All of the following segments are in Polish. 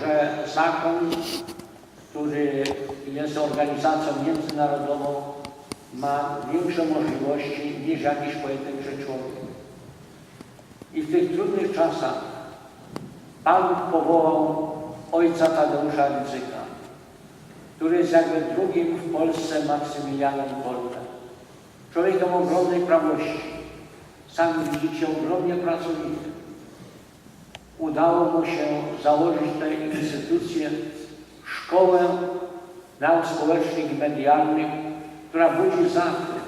że zakon, który jest organizacją międzynarodową, ma większe możliwości niż jakiś pojedynczy człowiek. I w tych trudnych czasach Pan powołał ojca Tadeusza Rydzyka, który jest jakby drugim w Polsce Maksymilianem Kolbem. Człowiekiem ogromnej prawości. Sami widzicie, ogromnie pracowity. Udało mu się założyć tę instytucję, szkołę nauk społecznych i medialnych, która budzi zachwyt,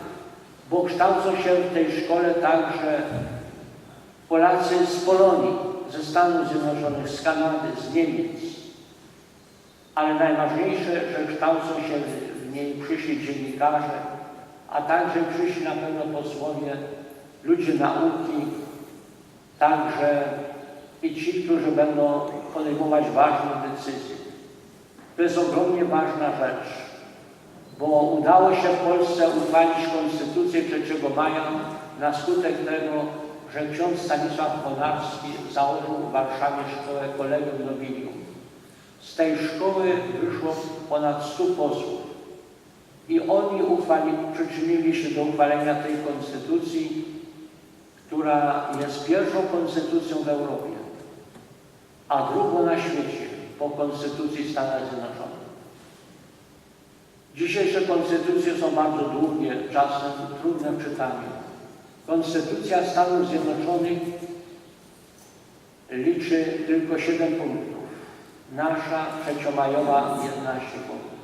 bo kształcą się w tej szkole także Polacy z Polonii, ze Stanów Zjednoczonych, z Kanady, z Niemiec. Ale najważniejsze, że kształcą się w- niej przyszli dziennikarze, a także przyszli na pewno posłowie, ludzie nauki, także i ci, którzy będą podejmować ważne decyzje. To jest ogromnie ważna rzecz, bo udało się w Polsce uchwalić Konstytucję 3 maja na skutek tego, że ksiądz Stanisław Konarski założył w Warszawie szkołę Kolegium Nobilium. Z tej szkoły wyszło ponad 100 posłów i oni uchwali, przyczynili się do uchwalenia tej konstytucji, która jest pierwszą konstytucją w Europie, a drugą na świecie po konstytucji Stanów Zjednoczonych. Dzisiejsze konstytucje są bardzo długie, czasem trudne w czytaniu. Konstytucja Stanów Zjednoczonych liczy tylko 7 punktów. Nasza trzeciomajowa 11 punktów.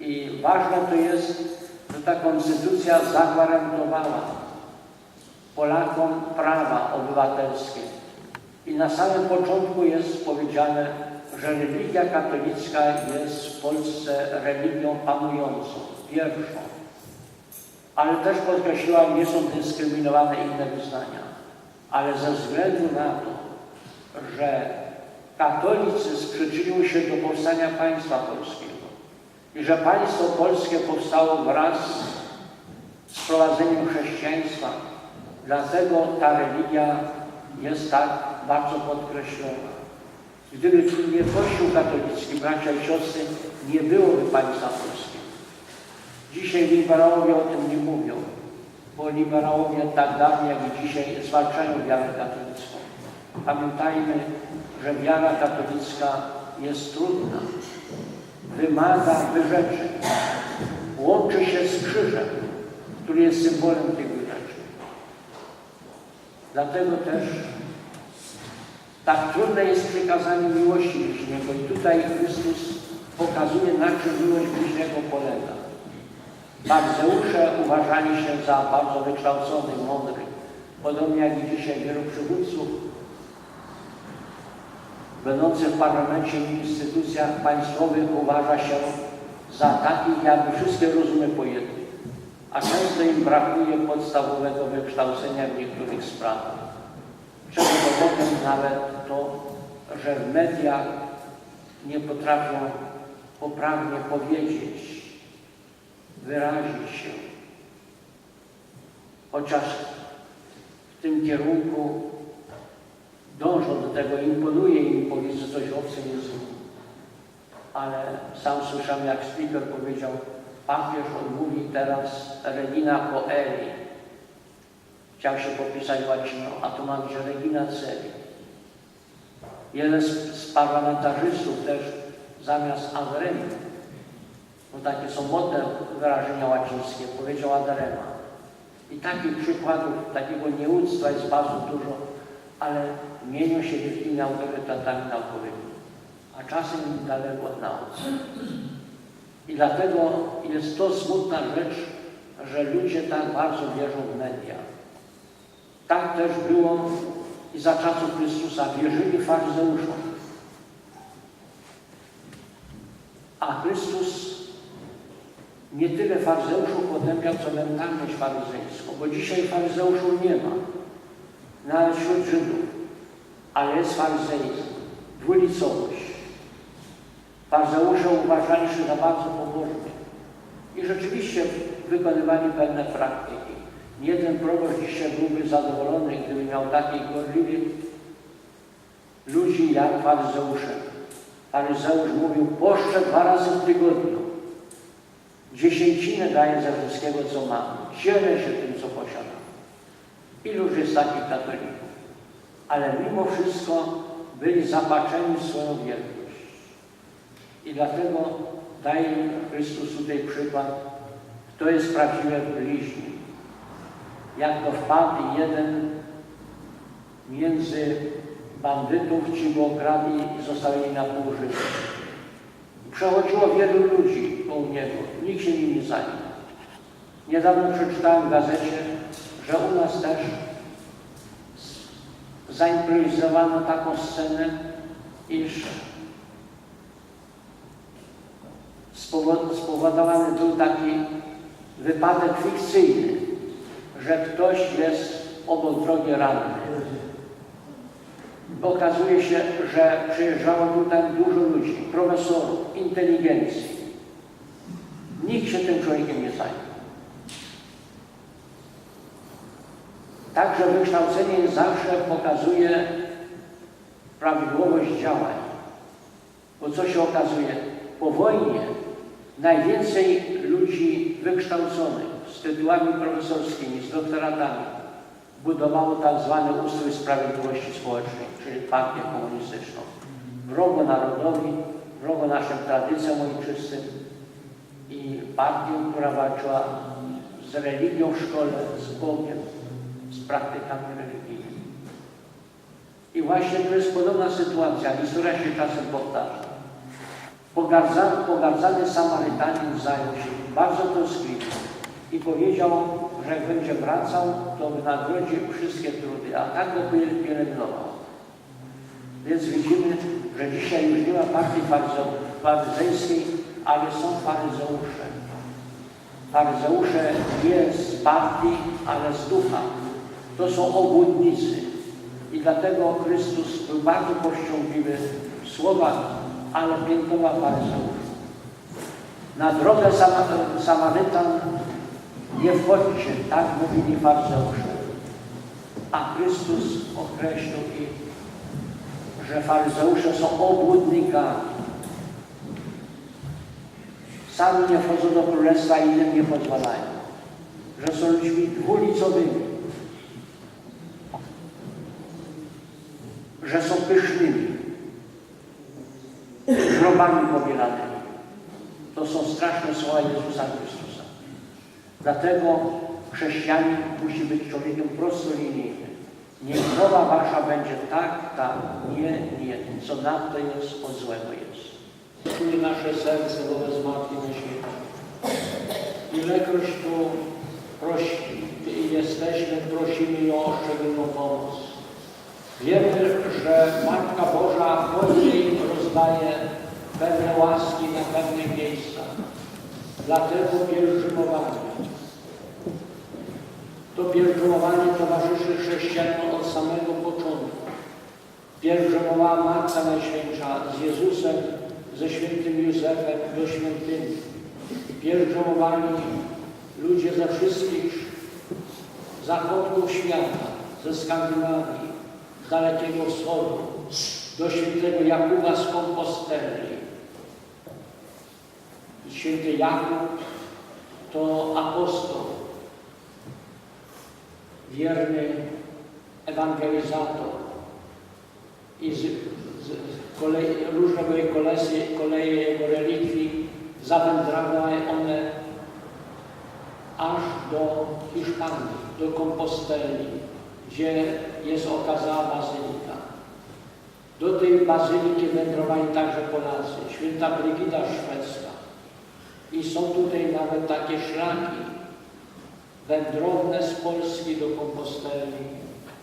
I ważne to jest, że ta konstytucja zagwarantowała Polakom prawa obywatelskie. I na samym początku jest powiedziane, że religia katolicka jest w Polsce religią panującą, pierwszą. Ale też podkreśliła, nie są dyskryminowane inne wyznania. Ale ze względu na to, że katolicyzm przyczynił się do powstania państwa polskiego i że państwo polskie powstało wraz z wprowadzeniem chrześcijaństwa, dlatego ta religia jest tak bardzo podkreślona. Gdyby nie Kościół katolicki, bracia i siostry, nie byłoby państwa polskiego. Dzisiaj liberałowie o tym nie mówią, bo liberałowie tak dawno jak i dzisiaj zwalczają wiarę katolicką. Pamiętajmy, że wiara katolicka jest trudna, wymaga wyrzeczeń, łączy się z krzyżem, który jest symbolem tych wyrzeczeń. Dlatego też tak trudne jest przykazanie miłości bliźniego i tutaj Chrystus pokazuje, na czym miłość bliźniego polega. Faryzeusze uważali się za bardzo wykształconych, mądrych, podobnie jak i dzisiaj wielu przywódców będących w parlamencie i instytucjach państwowych uważa się za takich, jakby wszystkie rozumy pojęte, a często im brakuje podstawowego wykształcenia w niektórych sprawach. Czego dowodem nawet to, że w mediach nie potrafią poprawnie powiedzieć, wyrazić się. Chociaż w tym kierunku dążą do tego, imponuje im powiedzieć coś w obcym języku. Ale sam słyszałem, jak speaker powiedział, papież odmówi teraz Regina Coeli. Chciał się popisać łaciną, a tu ma być Regina Celi. Jeden z, z parlamentarzystów też zamiast Adremi, bo takie są modne wyrażenia łacińskie, powiedział Adrema. I takich przykładów, takiego nieuctwa jest bardzo dużo, ale mienią się wielkimi autorytetami naukowymi, a czasem im daleko od nauce. I dlatego jest to smutna rzecz, że ludzie tak bardzo wierzą w media. Tak też było i za czasów Chrystusa wierzyli faryzeuszom. A Chrystus nie tyle faryzeuszów potępiał, co mentalność faryzejską, bo dzisiaj faryzeuszów nie ma, nawet wśród Żydów, ale jest faryzeizm, dwulicowość. Faryzeusze uważali się za bardzo pobożnych i rzeczywiście wykonywali pewne praktyki. Jeden proboszcz dzisiaj byłby zadowolony, gdyby miał takich gorliwych ludzi jak faryzeusze. Faryzeusz mówił, poszczę dwa razy w tygodniu. Dziesięcinę daję ze wszystkiego, co mam. Dzielę się tym, co posiadam. Iluż jest takich katolików? Ale mimo wszystko byli zapatrzeni w swoją wielkość. I dlatego daje Chrystus tutaj przykład, kto jest prawdziwy bliźni. Jak to wpadł jeden między bandytów, ci go okradli i zostawili na pół życia. Przechodziło wielu ludzi koło niego, nikt się nim nie zajął. Niedawno przeczytałem w gazecie, że u nas też zaimprowizowano taką scenę, iż spowo- spowodowany był taki wypadek fikcyjny, że ktoś jest obok drogi ranny. Okazuje się, że przyjeżdżało tutaj dużo ludzi, profesorów, inteligencji. Nikt się tym człowiekiem nie zajął. Także wykształcenie zawsze pokazuje prawidłowość działań. Bo co się okazuje? Po wojnie najwięcej ludzi wykształconych z tytułami profesorskimi, z doktoratami budowało tak zwany ustrój sprawiedliwości społecznej, czyli partię komunistyczną. Wrogo narodowi, wrogo naszym tradycjom ojczystym i partię, która walczyła z religią w szkole, z Bogiem, z praktykami religijnymi. I właśnie to jest podobna sytuacja, historia się czasem powtarza. Pogardzany, pogardzany Samarytanin zajął się bardzo troskliwie i powiedział, że jak będzie wracał, to wynagrodzi wszystkie trudy, a tak go piel- pielęgnował. Więc widzimy, że dzisiaj już nie ma partii faryzejskiej, ale są faryzeusze. Faryzeusze nie z partii, ale z ducha. To są obłudnicy. I dlatego Chrystus był bardzo powściągliwy w słowach, ale piętnował faryzeuszów. Na drogę Sama- Samarytan nie wchodźcie, tak mówili faryzeusze. A Chrystus określił ich, że faryzeusze są obłudnikami. Sami nie wchodzą do królestwa i innym nie pozwalają. Że są ludźmi dwulicowymi. Że są pysznymi. Grobami pobielanymi. To są straszne słowa Jezusa Chrystusa. Dlatego chrześcijanin musi być człowiekiem prostolinijnym. Niech mowa wasza będzie tak, tak, nie, nie. Co nadto jest, od złego jest. Czuje nasze serce wobec Matki na świecie. Ilekroć tu prosi, jesteśmy, prosimy ją o szczególną pomoc. Wiemy, że Matka Boża i rozdaje pewne łaski na pewnych miejscach. Dlatego pielgrzymowanie. To pielgrzymowanie towarzyszy chrześcijanom od samego początku. Pielgrzymowała Matka Najświętsza z Jezusem, ze świętym Józefem do świętymi. Pielgrzymowali ludzie ze wszystkich zachodków świata, ze Skandynawii, z Dalekiego Wschodu, do świętego Jakuba z Komposteli. Święty Jakub to apostoł, wierny ewangelizator i z, z, kolei, różne były kolesy, koleje jego relikwii, zawędrowały one aż do Hiszpanii, do Komposteli, gdzie jest okazała bazylika. Do tej bazyliki wędrowali także Polacy, święta Brygida szwedzka. I są tutaj nawet takie szlaki wędrowne z Polski do Komposteli.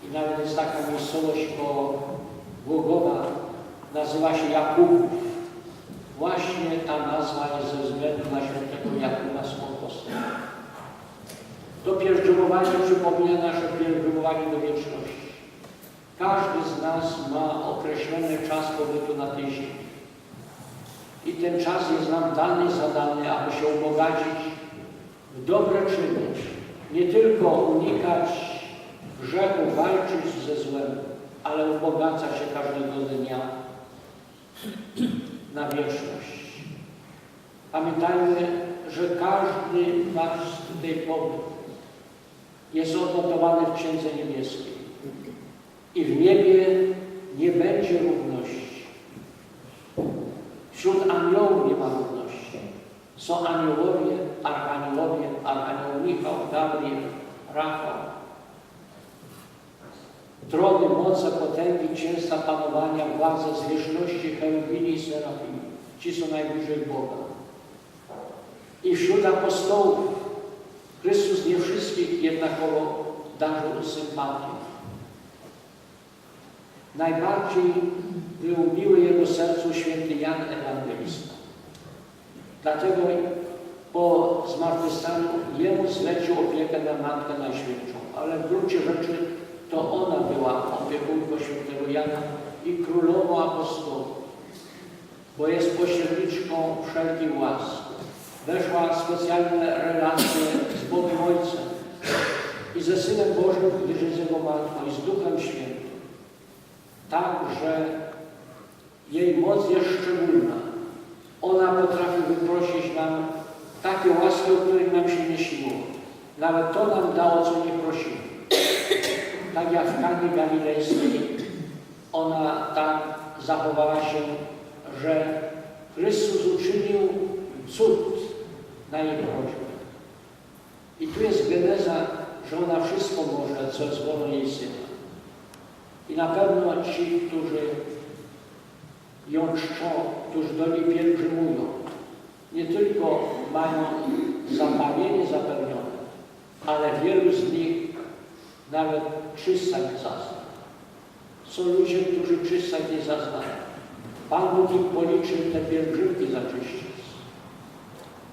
I nawet jest taka miejscowość koło Głogowa, nazywa się Jakubów. Właśnie ta nazwa jest ze względu na świętego Jakuba z Komposteli. To pielgrzymowanie przypomina nasze pielgrzymowanie do wieczności. Każdy z nas ma określony czas pobytu na tej ziemi. I ten czas jest nam dany, zadany, aby się ubogacić w dobre czyny. Nie tylko unikać grzechu, walczyć ze złem, ale ubogaca się każdego dnia na wieczność. Pamiętajmy, że każdy nasz tutaj pobyt jest odnotowany w Księdze Niebieskiej. I w niebie nie będzie równości. Wśród aniołów nie ma równości. Są aniołowie, archaniołowie, archanioł Michał, Gabriel, Rafał. Trony, moce, potęgi, księstwa panowania, władze, zwierzchności, cherubini i serafimi. Ci są najbliżej Boga. I wśród apostołów Chrystus nie wszystkich jednakowo darzył sympatią. Najbardziej był miły jego sercu święty Jan Ewangelista. Dlatego po zmartwychwstaniu jemu zlecił opiekę na Matkę Najświętszą, ale w gruncie rzeczy to ona była opiekunką świętego Jana i królową apostołów, bo jest pośredniczką wszelkich łask. Weszła w specjalne relacje z Bogiem Ojcem i ze Synem Bożym, gdyż jest Jego Matką i z Duchem Świętym. Tak, że jej moc jest szczególna. Ona potrafi wyprosić nam takie łaski, o których nam się nie śniło. Nawet to nam dało, co nie prosimy. Tak jak w Kanie Galilejskiej, ona tak zachowała się, że Chrystus uczynił cud na jej prośbę. I tu jest geneza, że ona wszystko może, co jest wolą jej Syna. I na pewno ci, którzy ją czczą, którzy do niej pielgrzymują, nie tylko mają zapamięcie zapewnione, ale wielu z nich nawet czysta nie zazna. Są ludzie, którzy czysta nie zaznają. Pan Bóg policzył te pielgrzymki za czyściec.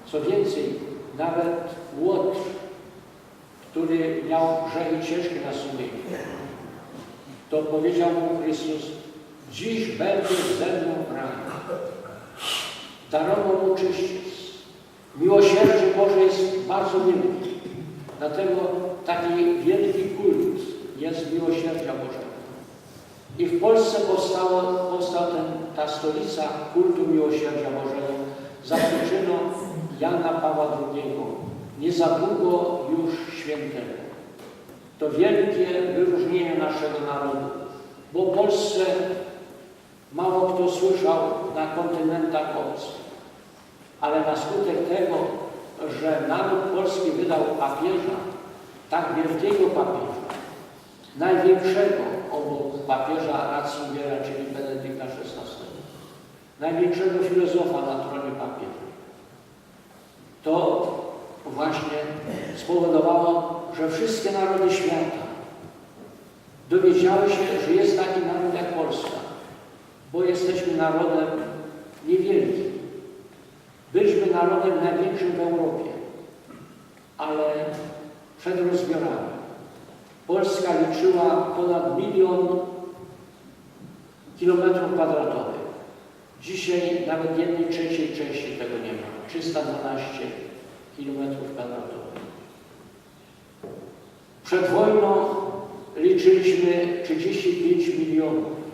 Co więcej, nawet Łotr, który miał grzechy ciężkie na sumieniu, to powiedział mu Chrystus, dziś będziesz ze mną w raju. Darował mu czyściec. Miłosierdzie Boże jest bardzo wielkie. Dlatego taki wielki kult jest miłosierdzia Bożego. I w Polsce powstała ta stolica kultu miłosierdzia Bożego za przyczyną Jana Pawła II, nie za długo już świętego. To wielkie wyróżnienie naszego narodu, bo Polsce mało kto słyszał na kontynentach obcych, ale na skutek tego, że naród polski wydał papieża, tak wielkiego papieża, największego obok papieża Ratzingiera, czyli Benedykta XVI, największego filozofa na tronie papieża. To właśnie spowodowało, że wszystkie narody świata dowiedziały się, że jest taki naród jak Polska, bo jesteśmy narodem niewielkim. Byliśmy narodem największym w Europie, ale przed rozbiorami. Polska liczyła ponad milion kilometrów kwadratowych. Dzisiaj nawet jednej trzeciej części tego nie ma. 312 kilometrów kwadratowych. Przed wojną liczyliśmy 35 milionów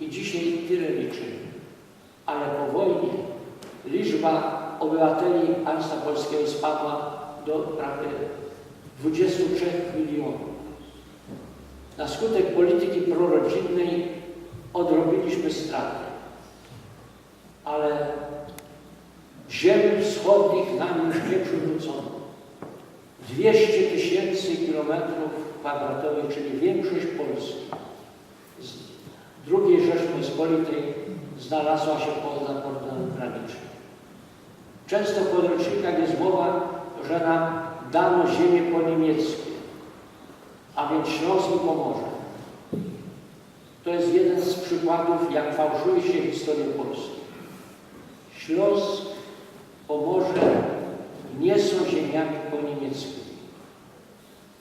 i dzisiaj tyle liczymy. Ale po wojnie liczba obywateli państwa polskiego spadła do prawie 23 milionów. Na skutek polityki prorodzinnej odrobiliśmy straty. Ale ziem wschodnich nam już nie przywrócono. 200 tysięcy kilometrów kwadratowych, czyli większość Polski II Rzeczpospolitej znalazła się poza portem granicznym. Często w podręcznikach jest mowa, że nam dano ziemię po niemieckie, a więc Śląsk i Pomorze. To jest jeden z przykładów, jak fałszuje się historię Polski. Śląsk, Pomorze nie są ziemiami po niemieckimi.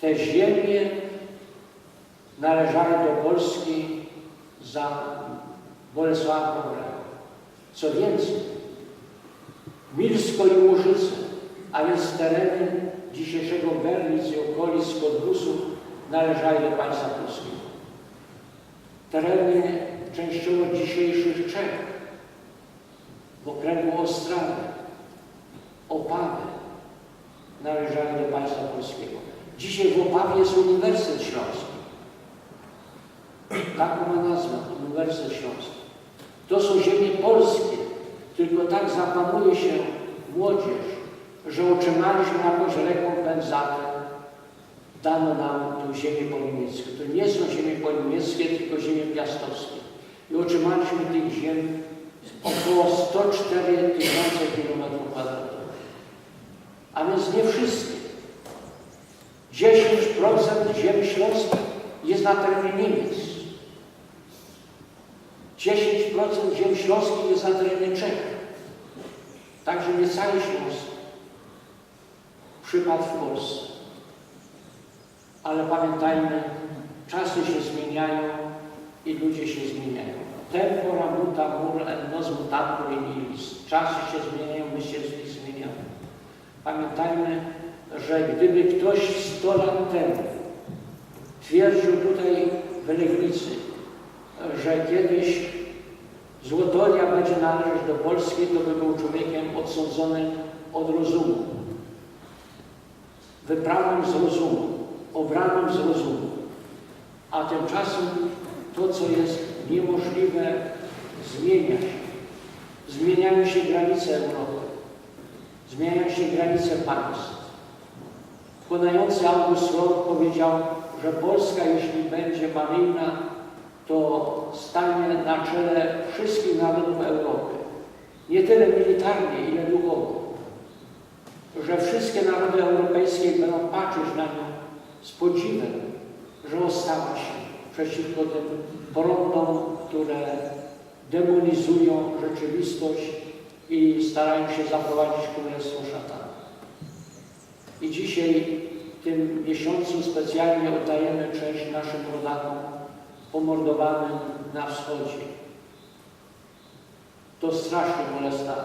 Te ziemie należały do Polski za Bolesława Chrobrego. Co więcej, Milsko i Łużyce, a więc tereny dzisiejszego Berlic i okolic Kodrusów należały do państwa polskiego. tereny częściowo dzisiejszych Czech, w okręgu Ostrawy, Opawy należały do państwa polskiego. Dzisiaj w Opawie jest Uniwersytet Śląski. Taką ma nazwę, Uniwersytet Śląski. To są ziemie polskie, tylko tak zapamuje się młodzież, że otrzymaliśmy jakąś rekompensatę, dano nam tę ziemię po niemiecku. To nie są ziemie po niemieckie, tylko ziemie piastowskie. I otrzymaliśmy tych ziem około 104 tysiące kilometrów kwadratowych. A więc nie wszystkie. 10% ziem śląskich jest na terenie Niemiec. 10% ziem śląskich jest na terenie Czech. Także nie cały Śląsk przypadł w Polsce. Ale pamiętajmy, czasy się zmieniają i ludzie się zmieniają. Tempora muta mur et nos mutantur in illis. Czasy się zmieniają, my się zmieniamy. Pamiętajmy, że gdyby ktoś 100 lat temu twierdził tutaj w Legnicy, że kiedyś Złotoria będzie należeć do Polski, to by był człowiekiem odsądzonym od rozumu, wypranym z rozumu, obranym z rozumu. A tymczasem to, co jest niemożliwe, zmienia się. Zmieniają się granice Europy, zmieniają się granice państw. Konający August Rolf powiedział, że Polska, jeśli będzie maryjna, to stanie na czele wszystkich narodów Europy. Nie tyle militarnie, ile duchowo. Że wszystkie narody europejskie będą patrzeć na nią z podziwem, że ostała się przeciwko tym prądom, które demonizują rzeczywistość i starają się zaprowadzić królestwo szatana. I dzisiaj w tym miesiącu specjalnie oddajemy cześć naszym rodakom pomordowanym na wschodzie. To strasznie bolesna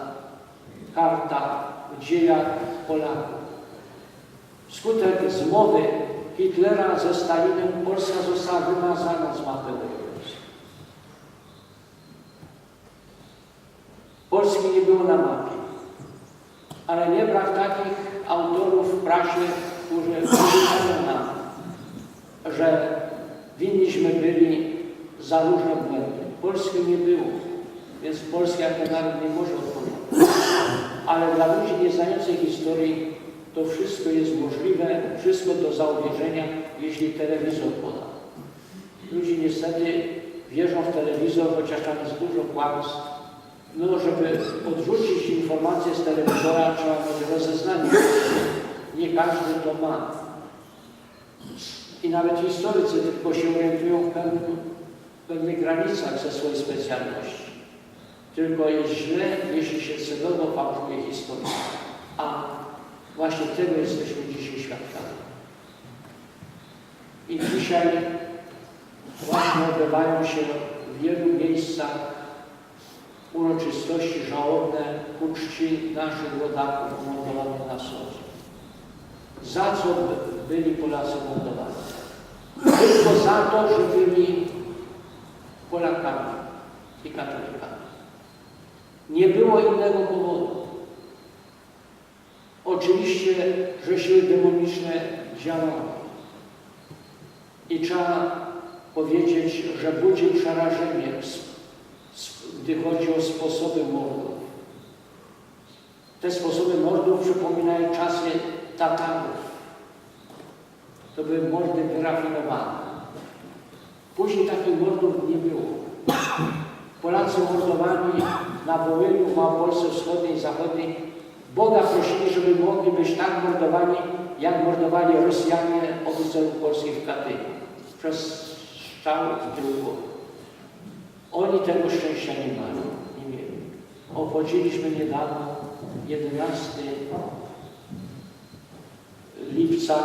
karta w dziejach Polaków. Wskutek zmowy Hitlera ze Stalinem Polska została wymazana z mapy europejskiej. Polski nie było na mapie, ale nie brak takich autorów w prasie, którzy powiedziają nam, że winniśmy byli za różne błędy. Polski nie było, więc Polska jako naród nie może odpowiedzieć. Ale dla ludzi nieznających historii to wszystko jest możliwe, wszystko do zauważenia, jeśli telewizor poda. Ludzie niestety wierzą w telewizor, chociaż tam jest dużo kłamstw. No, żeby odrzucić informację z telewizora, trzeba mieć rozeznanie. Nie każdy to ma. I nawet historycy tylko się orientują w pewnym, w pewnych granicach ze swojej specjalności. Tylko jest źle, jeśli się celowo fałszuje historię. A właśnie tego jesteśmy dzisiaj świadkami. I dzisiaj właśnie odbywają się w wielu miejscach uroczystości żałobne ku czci naszych rodaków mordowanych na wschodzie. Za co by- byli Polacy mordowani? Tylko za to, że byli Polakami i katolikami. Nie było innego powodu. Oczywiście, że siły demoniczne działały. I trzeba powiedzieć, że budzi przerażenie, gdy chodzi o sposoby mordów. Te sposoby mordów przypominają czasy Tatarów. To były mordy wyrafinowane. Później takich mordów nie było. Polacy mordowani na Wołyniu, w Małopolsce Wschodniej i Zachodniej Boga prosili, żeby mogli być tak mordowani, jak mordowali Rosjanie oficerów polskich w Katyniu. Przez strzał w tył. Oni tego szczęścia nie mają, nie mieli. Obchodziliśmy niedawno 11 lipca,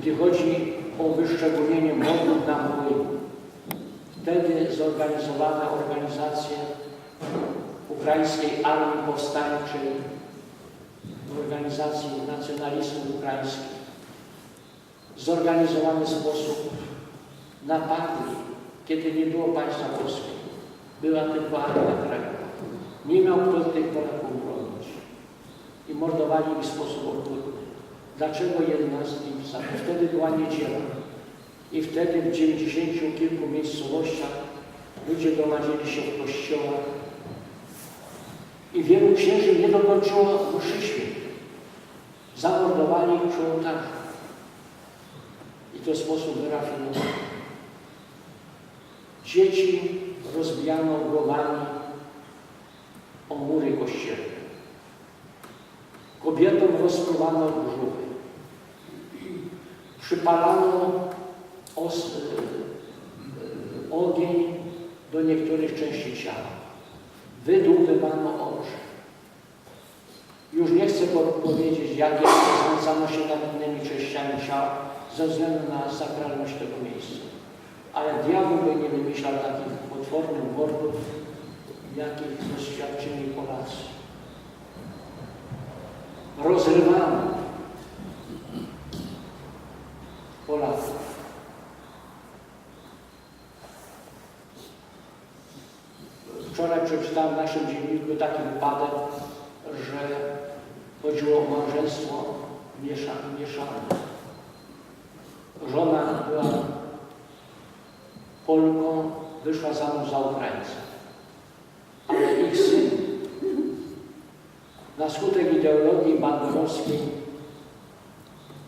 gdy chodzi o wyszczególnienie mordów na Wołyniu. Wtedy zorganizowane organizacje Ukraińskiej Armii Powstańczej, organizacji nacjonalistów ukraińskich, w zorganizowany sposób napadli, kiedy nie było państwa polskiego. Była tylko armia krajna. Nie miał kto tych Polaków bronić. I mordowali ich w sposób okrutny. Dlaczego 11 lipca? Bo wtedy była niedziela. I wtedy w 90 kilku miejscowościach ludzie gromadzili się w kościołach i wielu księży nie dokończyło mszy świętej. Zamordowali przy ołtarzu. I to w sposób wyrafinowany. Dzieci rozbijano głowami o mury kościelne. Kobietom rozpruwano brzuchy. Przypalano os, y, ogień do niektórych części ciała. Wydłubywano oczy. Już nie chcę po- powiedzieć, jak jeszcze znęcano się nad innymi częściami ciała ze względu na sakralność tego miejsca. Ale diabeł by nie wymyślał takich potwornych mordów, jakich doświadczyli Polacy. Rozrywano Polaków. Wczoraj przeczytałem w naszym dzienniku taki wypadek, że chodziło o małżeństwo miesza- mieszane. Żona była Polką, wyszła za mąż za Ukraińca. Ale ich syn na skutek ideologii bandowskiej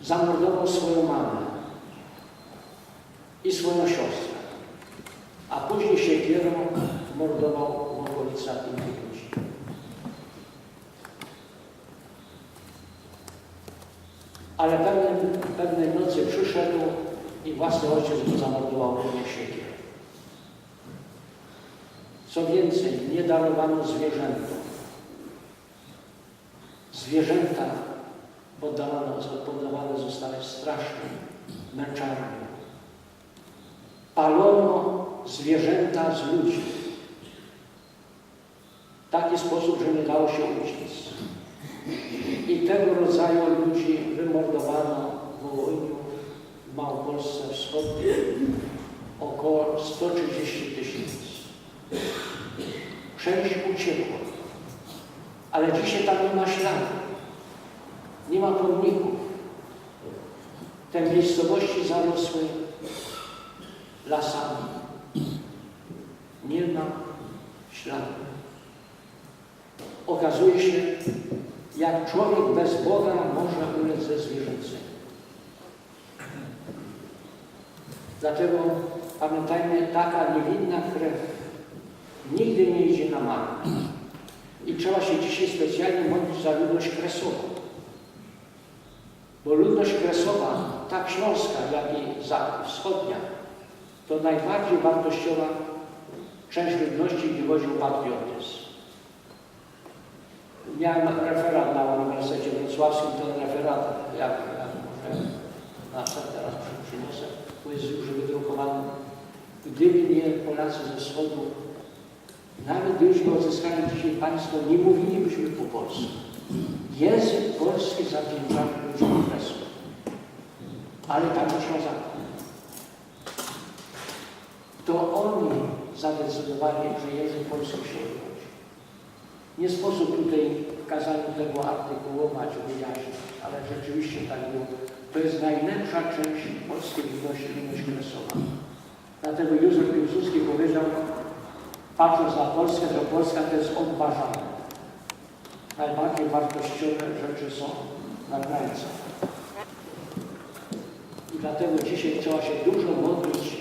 zamordował swoją mamę i swoją siostrę, a później siekierą mordował w okolicach innych ludzi. Ale pewnej, pewnej nocy przyszedł i własny ojciec go zamordował również siekierą. Co więcej, nie darowano zwierzętom. Zwierzęta poddawane, poddawane zostały strasznym męczarniom. Palono zwierzęta z ludzi. W taki sposób, że nie dało się uciec. I tego rodzaju ludzi wymordowano w Wołyniu, w Małopolsce Wschodniej około 130 tysięcy. Część uciekła, ale dzisiaj tam nie ma śladu, nie ma pomników. Te miejscowości zarosły lasami. Nie ma śladu. Okazuje się, jak człowiek bez Boga może ulec ze zwierzęcym. Dlatego pamiętajmy, taka niewinna krew nigdy nie idzie na marne. I trzeba się dzisiaj specjalnie modlić za ludność kresową. Bo ludność kresowa, tak śląska, jak i za- wschodnia, to najbardziej wartościowa część ludności, gdzie wodził patriotyzm. Miałem referat na Uniwersytecie Wrocławskim, ten referat, jak, jak może na teraz przy- przyniosę, to jest już wydrukowany. Gdyby nie Polacy ze wschodu, nawet gdybyśmy odzyskali dzisiaj państwo, nie mówilibyśmy po polsku. Język polski zawdzięczamy ludziom okresu. Ale tam Ślązakom. To oni zadecydowali, że język polski się odrodzi. Nie sposób tutaj kazaniu tego artykułować, wyjaśnić, ale rzeczywiście tak było. To jest najlepsza część polskiej ludności, ludność kresowa. Dlatego Józef Piłsudski powiedział, patrząc na Polskę, że Polska to jest odważana. Najbardziej wartościowe rzeczy są na granicach. I dlatego dzisiaj trzeba się dużo modlić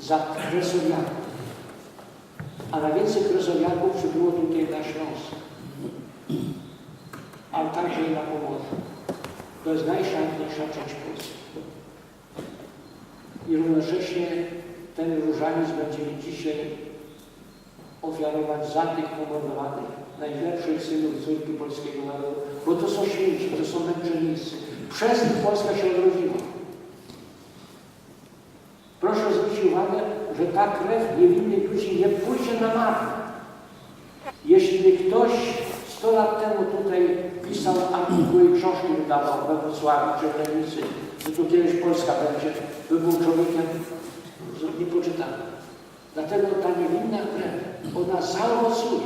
za kresowiaków. A najwięcej kresowiaków przybyło tutaj na Śląsk. Ale także i na Pomorzu. To jest najszlachetniejsza część Polski. I równocześnie ten różaniec będziemy dzisiaj ofiarować za tych pomordowanych, najlepszych synów córki polskiego narodu, bo to są święci, to są męczennicy. Przez nich Polska się odrodziła. Proszę zwrócić uwagę, że ta krew niewinnych ludzi nie pójdzie na marne. Jeśli ktoś 100 lat temu tutaj pisał artykuły i książki wydawał we Wrocławiu czy w Legnicy, że tu kiedyś Polska będzie, by był człowiekiem nie poczytamy. Dlatego ta niewinna krew, ona zaowocuje.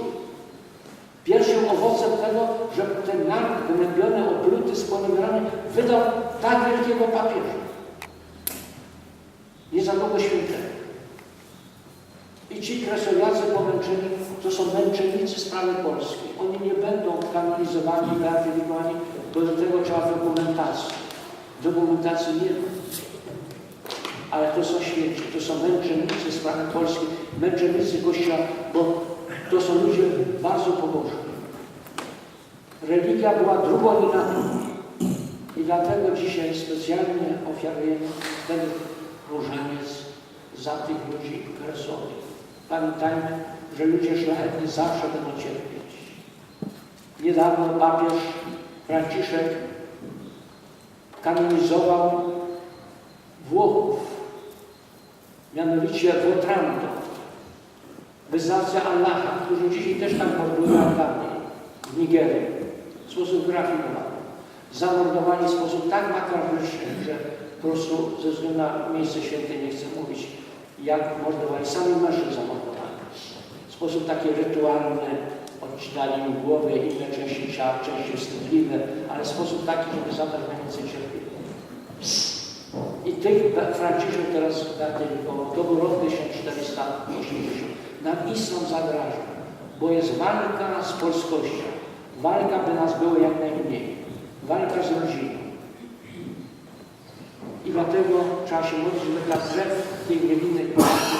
Pierwszym owocem tego, że ten naród gnębiony, opluty, sponiewierany wydał tak wielkiego papieża. Niezadługo świętego. I ci kresowiacy pomęczeni to są męczennicy sprawy polskiej. Oni nie będą kanonizowani, beatyfikowani, bo do tego trzeba dokumentacji. Dokumentacji nie ma. Ale to są święci, to są męczennicy sprawy polskiej, męczennicy Kościoła, bo to są ludzie bardzo pobożni. Religia była drugą linatą. I dlatego dzisiaj specjalnie ofiarujemy ten różaniec za tych ludzi kresowych. Pamiętajmy, że ludzie szlachetni zawsze będą cierpieć. Niedawno papież Franciszek kanonizował Włochów, mianowicie Wotranto, wyznawcę Allaha, którzy dzisiaj też tam Albanię, w Nigerii, w sposób wyrafinowany. Zamordowani w sposób tak makabryczny, że po prostu ze względu na miejsce święte nie chcę mówić, jak mordowali sami mężczyzn zamordowani. W sposób taki rytualny, odcinali im głowy, inne części ciała, części wstydliwe, ale w sposób taki, żeby zadać najwięcej cierpienia. I tych Franciszek teraz beatyfikował. To był rok 1480. Nam islam zagraża, bo jest walka z polskością. Walka, by nas było jak najmniej. Walka z rodziną. I dlatego trzeba się modlić, żeby ta krew tej niewinnej Polski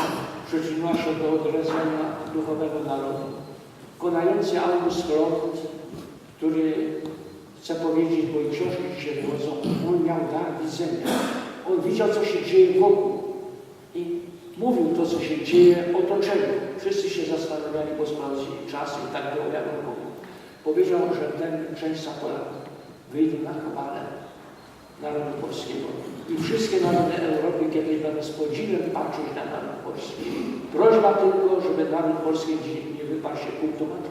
przyczyniła się do odrodzenia duchowego narodu. Konający August Klot, który chcę powiedzieć, bo i książki dzisiaj wychodzą, on miał dar widzenia. On widział, co się dzieje wokół i mówił to, co się dzieje otoczeniu. Wszyscy się zastanawiali, bo sprawdzili czas i tak było, mówił. Powiedział, że ten część Polaków wyjdą na chwalę narodu polskiego. I wszystkie narody Europy kiedyś będą z podziwem patrzeć na naród polski. Prośba tylko, żeby naród polski nie wyparł się kultu Matki